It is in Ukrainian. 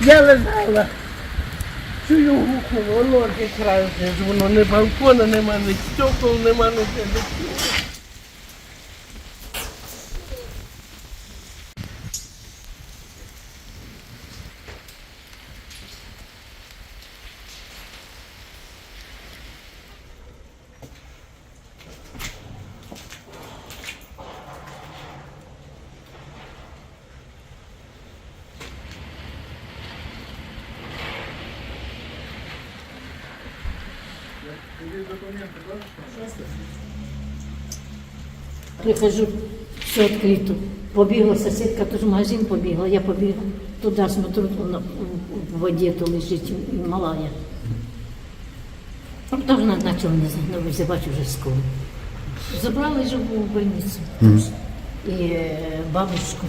Я лежала. Чую гуху, воно краються, воно не балкона, нема, ні стекол, нема, ні Прихожу, все відкрито. Побігла сусідка, теж в магазин побігла, я побігла. Туди смотрю, вона в воді то лежить малая. Теж почала не знаю, визивати вже скору. Забрали живу в больницю. І е, бабушку.